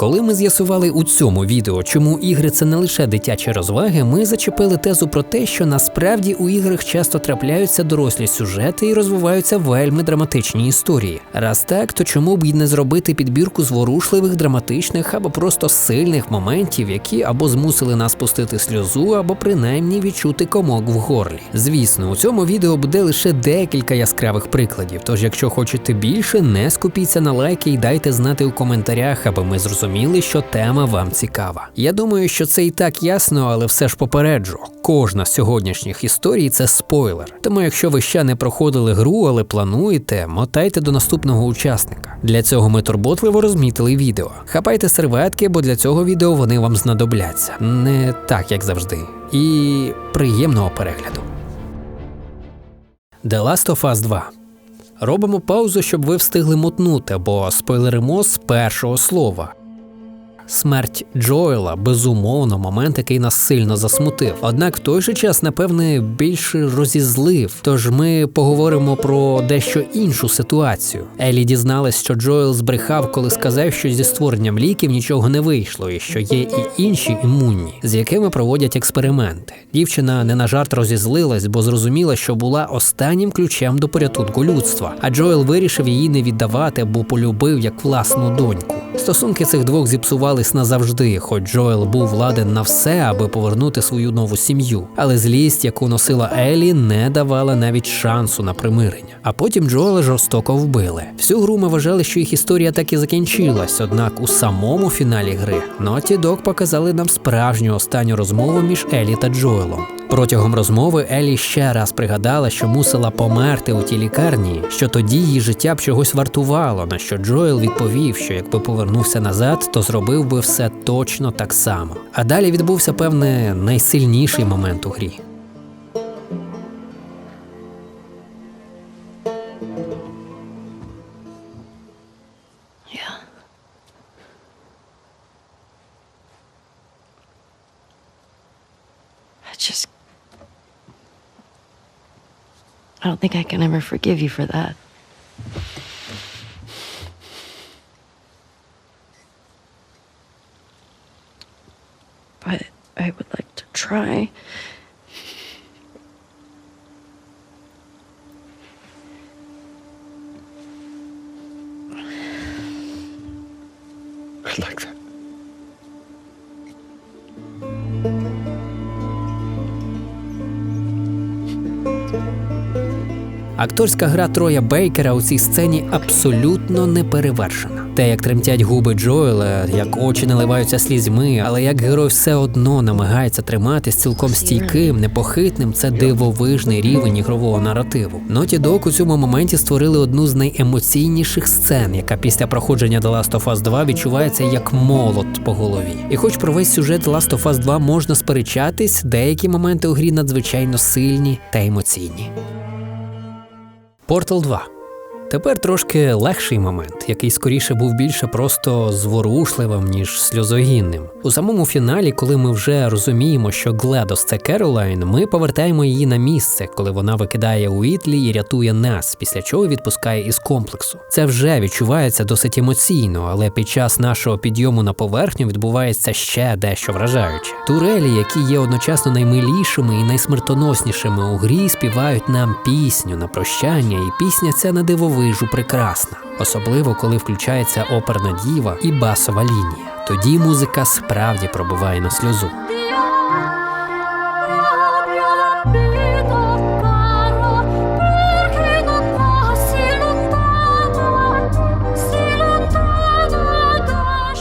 Коли ми з'ясували у цьому відео, чому ігри це не лише дитячі розваги, ми зачепили тезу про те, що насправді у іграх часто трапляються дорослі сюжети і розвиваються вельми драматичні історії. Раз так, то чому б і не зробити підбірку зворушливих, драматичних або просто сильних моментів, які або змусили нас пустити сльозу, або принаймні відчути комок в горлі. Звісно, у цьому відео буде лише декілька яскравих прикладів. Тож, якщо хочете більше, не скупіться на лайки і дайте знати у коментарях, аби ми зрозуміли, що тема вам цікава. Я думаю, що це і так ясно, але все ж попереджу. Кожна з сьогоднішніх історій це спойлер. Тому, якщо ви ще не проходили гру, але плануєте, мотайте до наступного учасника. Для цього ми турботливо розмітили відео. Хапайте серветки, бо для цього відео вони вам знадобляться. Не так, як завжди. І приємного перегляду. The Last of Us 2. Робимо паузу, щоб ви встигли мотнути, бо спойлеримо з першого слова. Смерть Джоела безумовно момент, який нас сильно засмутив. Однак в той же час, напевне, більше розізлив. Тож ми поговоримо про дещо іншу ситуацію. Елі дізналась, що Джоел збрехав, коли сказав, що зі створенням ліків нічого не вийшло, і що є і інші імунні, з якими проводять експерименти. Дівчина не на жарт розізлилась, бо зрозуміла, що була останнім ключем до порятунку людства. А Джоел вирішив її не віддавати, бо полюбив як власну доньку. Стосунки цих двох зіпсувались назавжди, хоч Джоел був ладен на все, аби повернути свою нову сім'ю. Але злість, яку носила Елі, не давала навіть шансу на примирення. А потім Джоела жорстоко вбили. Всю гру ми вважали, що їх історія так і закінчилась. Однак у самому фіналі гри Dog показали нам справжню останню розмову між Елі та Джоелом. Протягом розмови Елі ще раз пригадала, що мусила померти у тій лікарні, що тоді її життя б чогось вартувало. На що Джоел відповів, що якби повернувся назад, то зробив би все точно так само. А далі відбувся певне найсильніший момент у грі. I don't think I can ever forgive you for that. But I would like to try. Акторська гра Троя Бейкера у цій сцені абсолютно неперевершена. Те, як тремтять губи Джоела, як очі наливаються слізьми, але як герой все одно намагається триматись цілком стійким, непохитним, це дивовижний рівень ігрового наративу. Naughty Dog у цьому моменті створили одну з найемоційніших сцен, яка після проходження The Last of Us 2 відчувається як молот по голові. І хоч про весь сюжет The Last of Us 2 можна сперечатись, деякі моменти у грі надзвичайно сильні та емоційні. Portal 2. Тепер трошки легший момент, який скоріше був більше просто зворушливим, ніж сльозогінним. У самому фіналі, коли ми вже розуміємо, що Гледос це Керолайн, ми повертаємо її на місце, коли вона викидає Уітлі і рятує нас, після чого відпускає із комплексу. Це вже відчувається досить емоційно, але під час нашого підйому на поверхню відбувається ще дещо вражаюче. Турелі, які є одночасно наймилішими і найсмертоноснішими у грі, співають нам пісню на прощання, і пісня ця на дивовижу прекрасна, особливо коли включається оперна діва і басова лінія. Тоді музика справді пробиває на сльозу.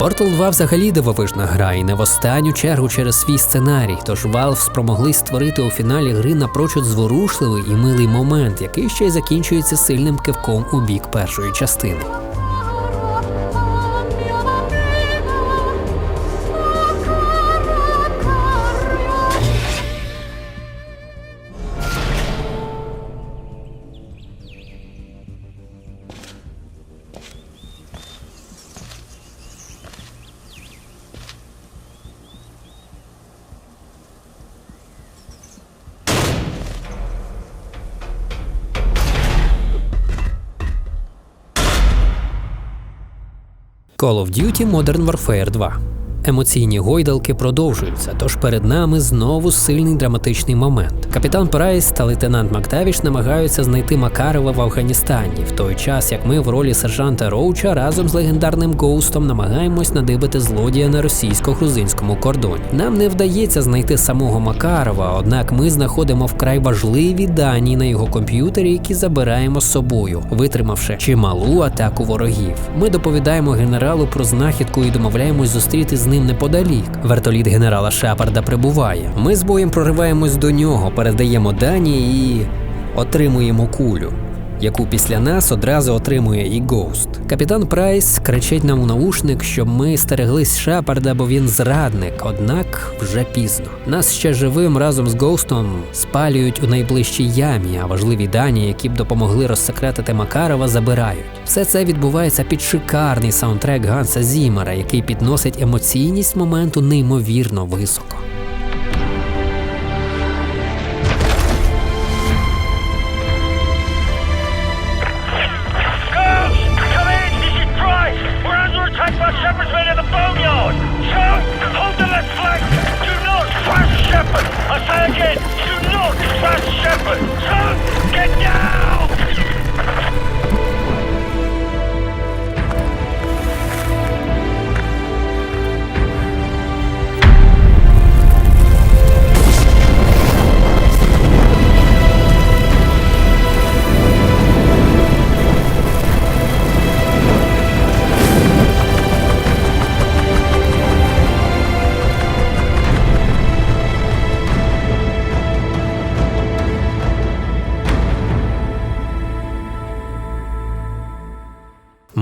Portal 2 взагалі дивовижна гра, і не в останню чергу через свій сценарій. Тож Valve спромогли створити у фіналі гри напрочуд зворушливий і милий момент, який ще й закінчується сильним кивком у бік першої частини. Duty Modern Warfare 2. Емоційні гойдалки продовжуються, тож перед нами знову сильний драматичний момент. Капітан Прайс та лейтенант Мактавіш намагаються знайти Макарова в Афганістані, в той час як ми в ролі сержанта Роуча разом з легендарним Гоустом намагаємось надибити злодія на російсько-грузинському кордоні. Нам не вдається знайти самого Макарова, однак ми знаходимо вкрай важливі дані на його комп'ютері, які забираємо з собою, витримавши чималу атаку ворогів. Ми доповідаємо генералу про знахідку і домовляємось зустріти з ним неподалік. Вертоліт генерала Шапарда прибуває. Ми з боєм прориваємось до нього, передаємо дані і отримуємо кулю. Яку після нас одразу отримує і Гоуст. Капітан Прайс кричить нам у наушник, щоб ми стереглись Шапарда, бо він зрадник, однак вже пізно. Нас ще живим разом з Гоустом спалюють у найближчій ямі, а важливі дані, які б допомогли розсекретити Макарова, забирають. Все це відбувається під шикарний саундтрек Ганса Зімера, який підносить емоційність моменту неймовірно високо. Open!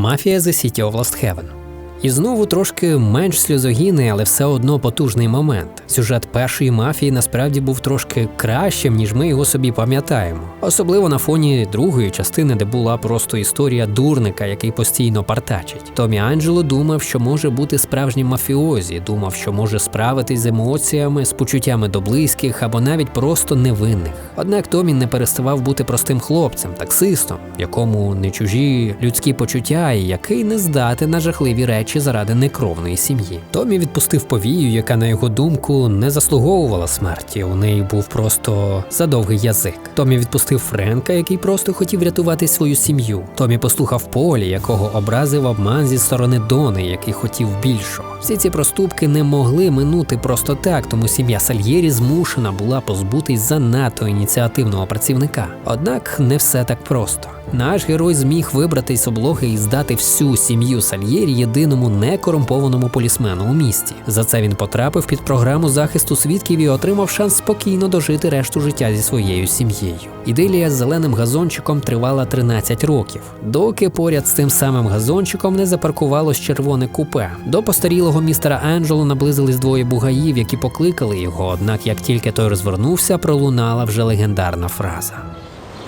Мафія The City of Lost Heaven. І знову трошки менш сльозогінний, але все одно потужний момент. Сюжет першої мафії насправді був трошки кращим, ніж ми його собі пам'ятаємо. Особливо на фоні другої частини, де була просто історія дурника, який постійно партачить. Томі Анджело думав, що може бути справжнім мафіозі, думав, що може справитись з емоціями, з почуттями до близьких або навіть просто невинних. Однак Томі не переставав бути простим хлопцем, таксистом, якому не чужі людські почуття, і який не здатен на жахливі речі заради некровної сім'ї. Томі відпустив повію, яка, на його думку, не заслуговувала смерті. У неї був просто задовгий язик. Томі відпустив Френка, який просто хотів рятувати свою сім'ю. Томі послухав Полі, якого образив обман зі сторони Дони, який хотів більшого. Всі ці проступки не могли минути просто так, тому сім'я Сальєрі змушена була позбутись занадто ініціативного працівника. Однак не все так просто. Наш герой зміг вибратись з облоги і здати всю сім'ю Сальєрі єдиному некорумпованому полісмену у місті. За це він потрапив під програму захисту свідків і отримав шанс спокійно дожити решту життя зі своєю сім'єю. Ідилія з зеленим газончиком тривала 13 років, доки поряд з тим самим газончиком не запаркувалось червоне купе. До постарілого містера Анджело наблизились двоє бугаїв, які покликали його. Однак, як тільки той розвернувся, пролунала вже легендарна фраза.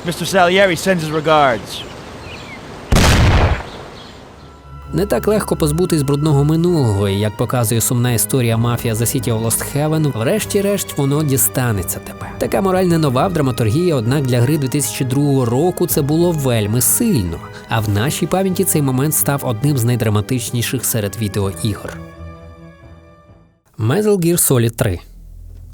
Mr. Salieri sends his regards. Не так легко позбутись брудного минулого, і як показує сумна історія мафія The City of Lost Heaven, врешті-решт воно дістанеться тебе. Така мораль не нова в драматургії, однак для гри 2002 року це було вельми сильно. А в нашій пам'яті цей момент став одним з найдраматичніших серед відеоігор. Metal Gear Solid 3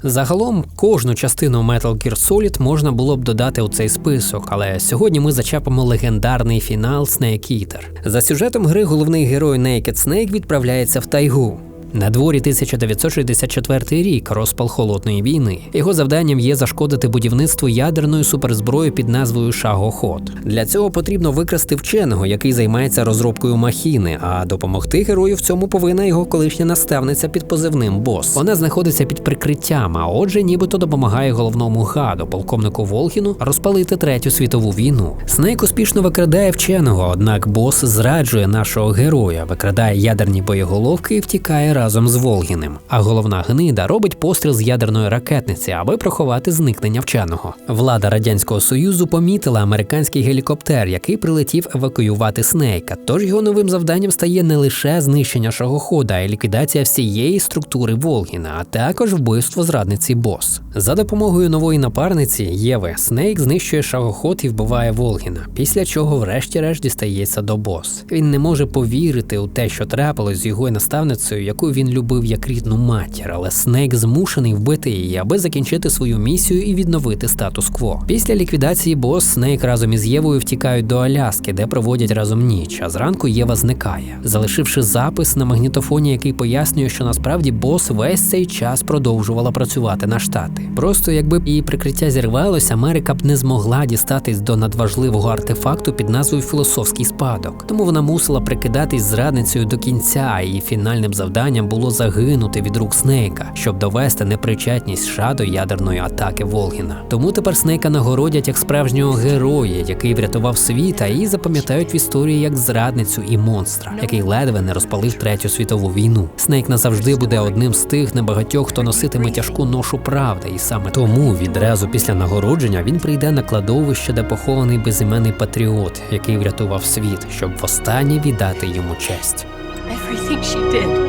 Загалом кожну частину Metal Gear Solid можна було б додати у цей список, але сьогодні ми зачепимо легендарний фінал Snake Eater. За сюжетом гри головний герой Naked Snake відправляється в тайгу. На дворі 1964 рік розпал холодної війни. Його завданням є зашкодити будівництву ядерної суперзброї під назвою Шагоход. Для цього потрібно викрасти вченого, який займається розробкою махіни. А допомогти герою в цьому повинна його колишня наставниця під позивним Бос. Вона знаходиться під прикриттям, а отже, нібито допомагає головному гаду, полковнику Волхіну, розпалити третю світову війну. Снейк успішно викрадає вченого, однак бос зраджує нашого героя, викрадає ядерні боєголовки і втікає разом з Волгіним. А головна гнида робить постріл з ядерної ракетниці, аби приховати зникнення вченого. Влада радянського союзу помітила американський гелікоптер, який прилетів евакуювати Снейка. Тож його новим завданням стає не лише знищення шагохода, а й ліквідація всієї структури Волгіна, а також вбивство зрадниці Бос. За допомогою нової напарниці Єви Снейк знищує шагоход і вбиває Волгіна, після чого, врешті-решт, дістається до Бос. Він не може повірити у те, що трапилось з його наставницею, яку він любив як рідну матір, але Снейк змушений вбити її, аби закінчити свою місію і відновити статус-кво. Після ліквідації Бос Снейк разом із Євою втікають до Аляски, де проводять разом ніч. А зранку Єва зникає, залишивши запис на магнітофоні, який пояснює, що насправді бос весь цей час продовжувала працювати на штати. Просто якби її прикриття зірвалося, Америка б не змогла дістатись до надважливого артефакту під назвою Філософський спадок. Тому вона мусила прикидатись зрадницею до кінця. Її фінальним завданням було загинути від рук Снейка, щоб довести непричетність США до ядерної атаки Волгіна. Тому тепер Снейка нагородять як справжнього героя, який врятував світ, а її запам'ятають в історії як зрадницю і монстра, який ледве не розпалив третю світову війну. Снейк назавжди буде одним з тих небагатьох, хто носитиме тяжку ношу правди, і саме тому відразу після нагородження він прийде на кладовище, де похований безіменний патріот, який врятував світ, щоб востаннє віддати йому честь. Everything she did,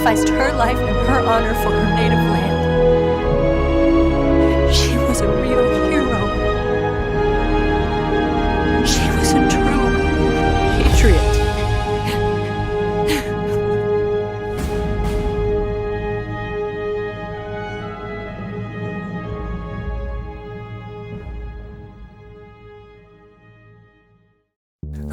sacrificed her life and her honor for her native land. She was a real hero. She was a true patriot.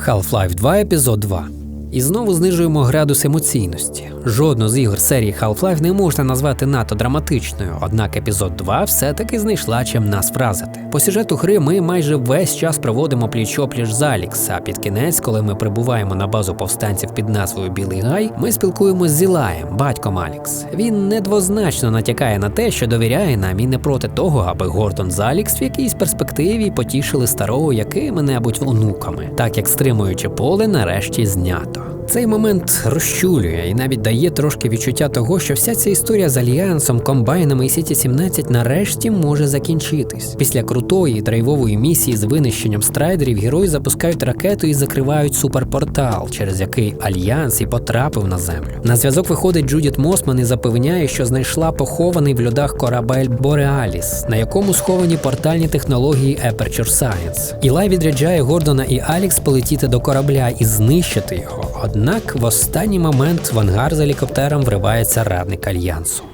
Half-Life 2 епізод 2. І знову знижуємо градус емоційності. Жодну з ігор серії Half-Life не можна назвати надто драматичною, однак епізод 2 все-таки знайшла чим нас вразити. По сюжету гри ми майже весь час проводимо пліч-опліч з Алікс, а під кінець, коли ми прибуваємо на базу повстанців під назвою Білий Гай, ми спілкуємося з Ілаєм, батьком Алікс. Він недвозначно натякає на те, що довіряє нам і не проти того, аби Гордон з Алікс в якійсь перспективі потішили старого якими-небудь онуками, так як стримуючи поле нарешті знято. Cristo. Цей момент розчулює і навіть дає трошки відчуття того, що вся ця історія з альянсом, комбайнами і Сіті 17 нарешті може закінчитись. Після крутої драйвової місії з винищенням страйдерів герої запускають ракету і закривають суперпортал, через який альянс і потрапив на землю. На зв'язок виходить Джудіт Мосман і запевняє, що знайшла похований в льодах корабель Бореаліс, на якому сховані портальні технології Aperture Science. Ілай відряджає Гордона і Алікс полетіти до корабля і знищити його. Однак в останній момент в ангар з гелікоптером вривається радник альянсу.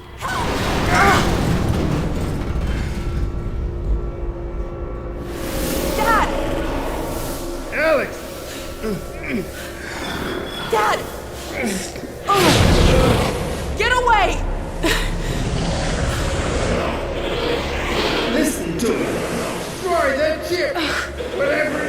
Dad! Dad! Oh. Get away! Listen to me! Destroy that ship! Whatever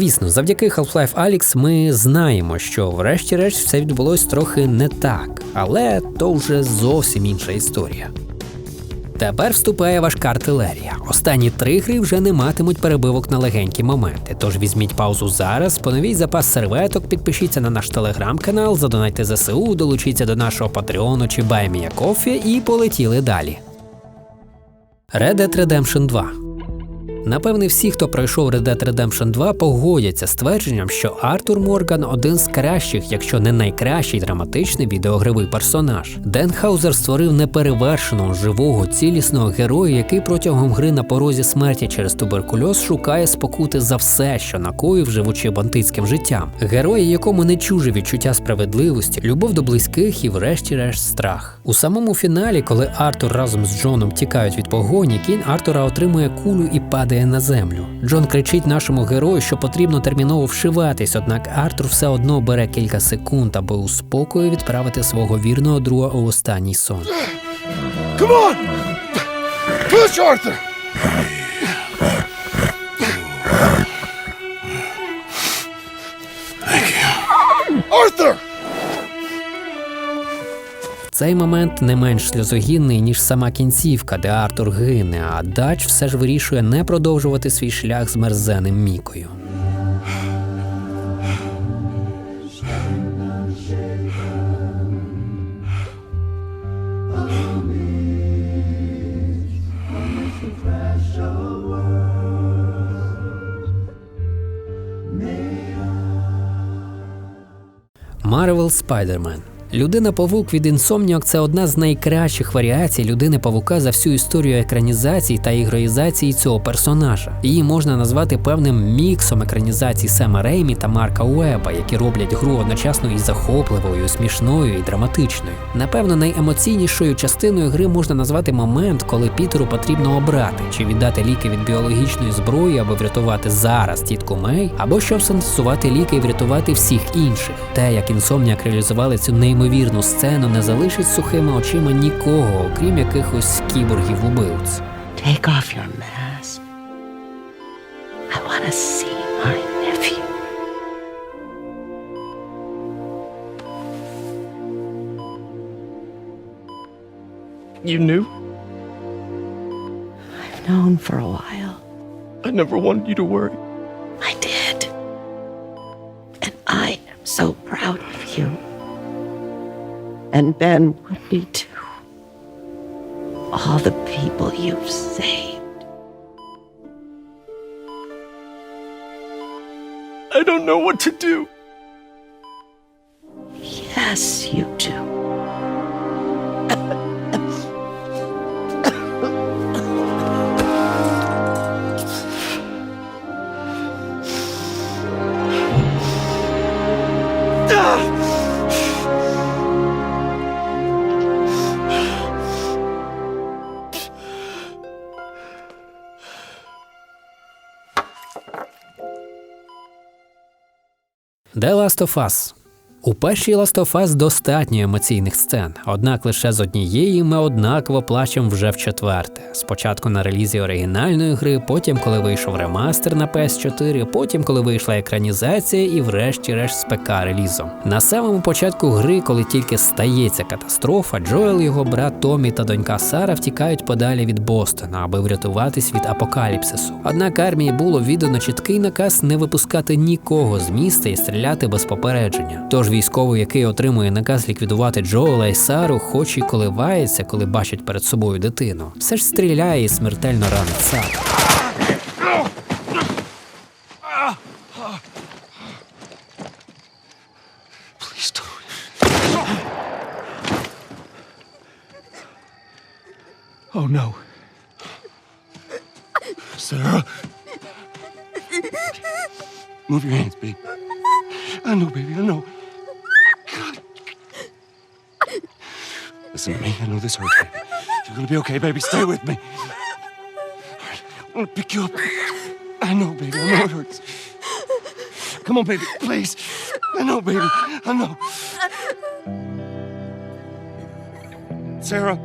Звісно, завдяки Half-Life Alyx ми знаємо, що врешті-решт все відбулось трохи не так, але то вже зовсім інша історія. Тепер вступає важка артилерія. Останні три гри вже не матимуть перебивок на легенькі моменти. Тож візьміть паузу зараз, поновіть запас серветок, підпишіться на наш телеграм-канал, задонайте ЗСУ, долучіться до нашого Патреону чи Баймія Кофі і полетіли далі. Red Dead Redemption 2 Напевне, всі, хто пройшов Red Dead Redemption 2, погодяться з твердженням, що Артур Морган один з кращих, якщо не найкращий драматичний відеогравий персонаж. Ден Хаузер створив неперевершеного живого цілісного героя, який протягом гри на порозі смерті через туберкульоз шукає спокути за все, що накоїв, живучи бандитським життям. Героя, якому не чуже відчуття справедливості, любов до близьких і, врешті-решт, страх. У самому фіналі, коли Артур разом з Джоном тікають від погоні, кінь Артура отримує кулю і падає на землю. Джон кричить нашому герою, що потрібно терміново вшиватись, однак Артур все одно бере кілька секунд, аби у спокої відправити свого вірного друга у останній сон. Come on! Push, Arthur! Arthur! Цей момент не менш сльозогінний, ніж сама кінцівка, де Артур гине, а Дач все ж вирішує не продовжувати свій шлях з мерзеним мікою. Marvel Spider-Man Людина Павук від Insomniac – це одна з найкращих варіацій людини Павука за всю історію екранізації та ігроїзації цього персонажа. Її можна назвати певним міксом екранізацій Сема Реймі та Марка Уеба, які роблять гру одночасно і захопливою, і смішною, і драматичною. Напевно, найемоційнішою частиною гри можна назвати момент, коли Пітеру потрібно обрати, чи віддати ліки від біологічної зброї, аби врятувати зараз тітку Мей, або щоб синтезувати ліки і врятувати всіх інших. Те, як Insomniac реалізували цю неймовірну сцену, не залишить сухими очима нікого, окрім якихось кіборгів-убивць. Take off your mask. I want to see my nephew. You knew? I've known for a while. I never wanted you to worry. I did. And I am so proud of you. And Ben would be too. All the people you've saved. I don't know what to do. Yes, you do. The Last of Us. У першій Us достатньо емоційних сцен, однак лише з однієї ми однаково плачемо вже в четверте. Спочатку на релізі оригінальної гри, потім коли вийшов ремастер на PS4, потім коли вийшла екранізація і врешті-решт з ПК релізом. На самому початку гри, коли тільки стається катастрофа, Джоел, його брат Томі та донька Сара втікають подалі від Бостона, аби врятуватись від апокаліпсису. Однак армії було віддано чіткий наказ не випускати нікого з міста і стріляти без попередження. Тож військовий, який отримує наказ ліквідувати Джоела і Сару, хоч і коливається, коли бачить перед собою дитину, все ж стріляє і смертельно ранить Сару. Oh no. Sarah. Move your hands, babe. I know, baby, I know. Listen to me. I know this hurts. You're gonna be okay, baby. Stay with me. I'm gonna pick you up. I know, baby. I know it hurts. Come on, baby, please. I know, baby. I know. Sarah.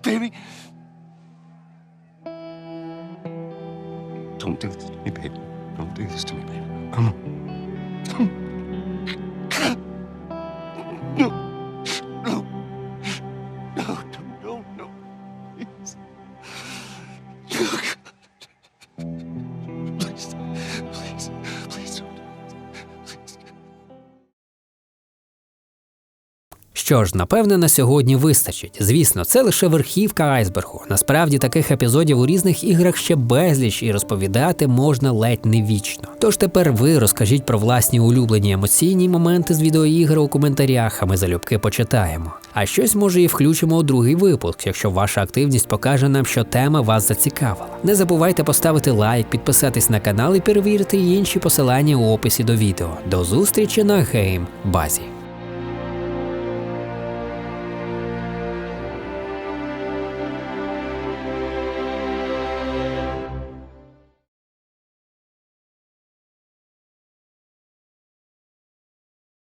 Baby. Don't do this to me, baby. Don't do this to me, baby. Come on. Come No. Що ж, напевне, на сьогодні вистачить. Звісно, це лише верхівка айсбергу. Насправді таких епізодів у різних іграх ще безліч і розповідати можна ледь не вічно. Тож тепер ви розкажіть про власні улюблені емоційні моменти з відеоігри у коментарях, а ми залюбки почитаємо. А щось може і включимо у другий випуск, якщо ваша активність покаже нам, що тема вас зацікавила. Не забувайте поставити лайк, підписатись на канал і перевірити інші посилання у описі до відео. До зустрічі на гейм базі.